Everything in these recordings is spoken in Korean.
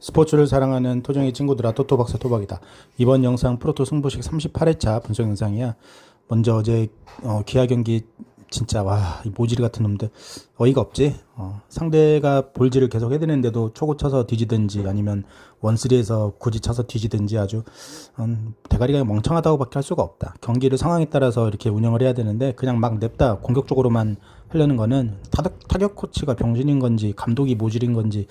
스포츠를 사랑하는 토종의 친구들아 토토 박사 토박이다. 이번 영상 프로토 승부식 38회차 분석 영상이야. 먼저 어제 어, 기아 경기 진짜 와 이 모질 같은 놈들 어이가 없지. 어, 상대가 볼질을 계속 해대는데도 초고 쳐서 뒤지든지 아니면 원쓰리에서 굳이 쳐서 뒤지든지 아주 음, 대가리가 멍청하다고밖에 할 수가 없다. 경기를 상황에 따라서 이렇게 운영을 해야 되는데 그냥 막 냅다 공격적으로만 하려는 거는 타격, 타격 코치가 병신인 건지 감독이 모질인 건지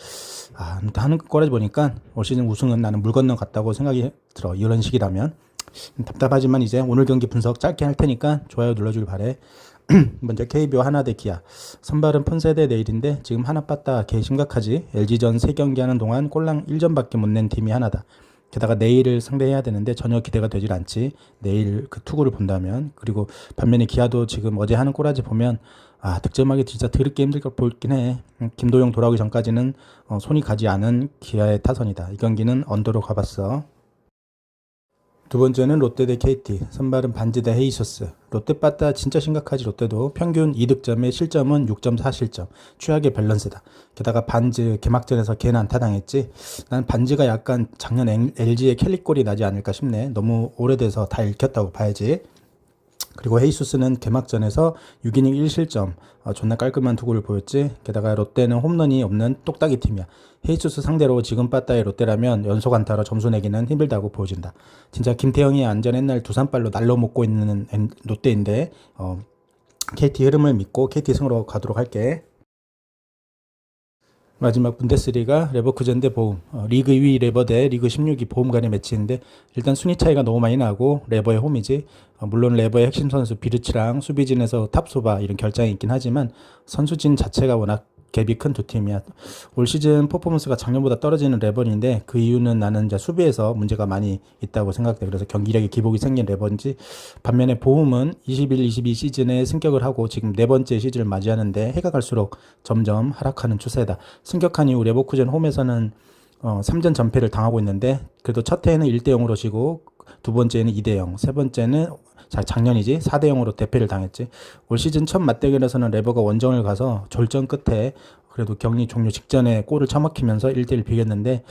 아, 하는 거라 보니까 올 시즌 우승은 나는 물 건너 갔다고 생각이 들어. 이런 식이라면 답답하지만 이제 오늘 경기 분석 짧게 할 테니까 좋아요 눌러주길 바래. 먼저 KBO 하나 대 기아. 선발은 폰세 대 내일인데 지금 하나 빠따 개 심각하지. LG전 3경기 하는 동안 꼴랑 1점밖에 못 낸 팀이 하나다. 게다가 내일을 상대해야 되는데 전혀 기대가 되질 않지. 내일 그 투구를 본다면. 그리고 반면에 기아도 지금 어제 하는 꼬라지 보면 아 득점하기 진짜 더럽게 힘들 걸 보이긴 해. 음, 김도영 돌아오기 전까지는 어, 손이 가지 않은 기아의 타선이다. 이 경기는 언더로 가봤어. 두 번째는 롯데 대 KT, 선발은 반지 대 헤이소스. 롯데 빠따 진짜 심각하지 롯데도 평균 2득점에 실점은 6.4실점. 최악의 밸런스다. 게다가 반지 개막전에서 개는 안타당했지. 난 반지가 약간 작년 LG의 캘리골이 나지 않을까 싶네. 너무 오래돼서 다 읽혔다고 봐야지. 그리고 헤이수스는 개막전에서 6이닝 1실점 어, 존나 깔끔한 투구를 보였지. 게다가 롯데는 홈런이 없는 똑딱이 팀이야. 헤이수스 상대로 지금 빠따의 롯데라면 연속 안타로 점수 내기는 힘들다고 보여진다. 진짜 김태형이 안전 옛날 두산발로 날로 먹고 있는 엔- 롯데인데 어, KT 흐름을 믿고 KT 승으로 가도록 할게 마지막 분데스리가 레버쿠젠 대 보움 어, 리그 2위 레버 대 리그 16위 보움 간의 매치인데 일단 순위 차이가 너무 많이 나고 레버의 홈이지. 어, 물론 레버의 핵심 선수 비르치랑 수비진에서 탑소바 이런 결장이 있긴 하지만 선수진 자체가 워낙 갭이 큰 두 팀이야. 올 시즌 퍼포먼스가 작년보다 떨어지는 레버인데 그 이유는 나는 이제 수비에서 문제가 많이 있다고 생각돼. 그래서 경기력에 기복이 생긴 레버인지. 반면에 보움은 21, 22 시즌에 승격을 하고 지금 네 번째 시즌을 맞이하는데 해가 갈수록 점점 하락하는 추세다. 승격한 이후 레버쿠젠 홈에서는 어, 3전 전패를 당하고 있는데 그래도 첫 해에는 1대 0으로 지고 두 번째는 2대 0, 세 번째는 자, 작년이지 4대 0으로 대패를 당했지. 올 시즌 첫 맞대결에서는 레버가 원정을 가서 졸전 끝에 그래도 격리 종료 직전에 골을 처먹히면서 1대1 비겼는데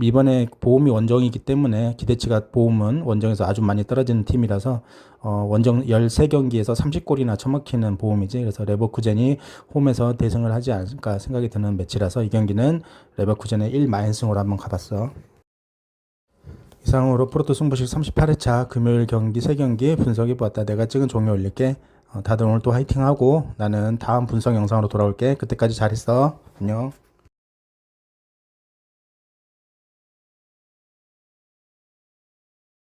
이번에 보험이 원정이기 때문에 기대치가 보험은 원정에서 아주 많이 떨어지는 팀이라서 어, 원정 13경기에서 30골이나 처먹히는 보험이지. 그래서 레버쿠젠이 홈에서 대승을 하지 않을까 생각이 드는 매치라서 이 경기는 레버쿠젠의 1마연승으로 한번 가봤어. 이상으로 프로토 승부식 38회차 금요일 경기 3경기 분석해 보았다. 내가 찍은 종이 올릴게. 어, 다들 오늘 또 화이팅하고 나는 다음 분석 영상으로 돌아올게. 그때까지 잘 있어. 안녕.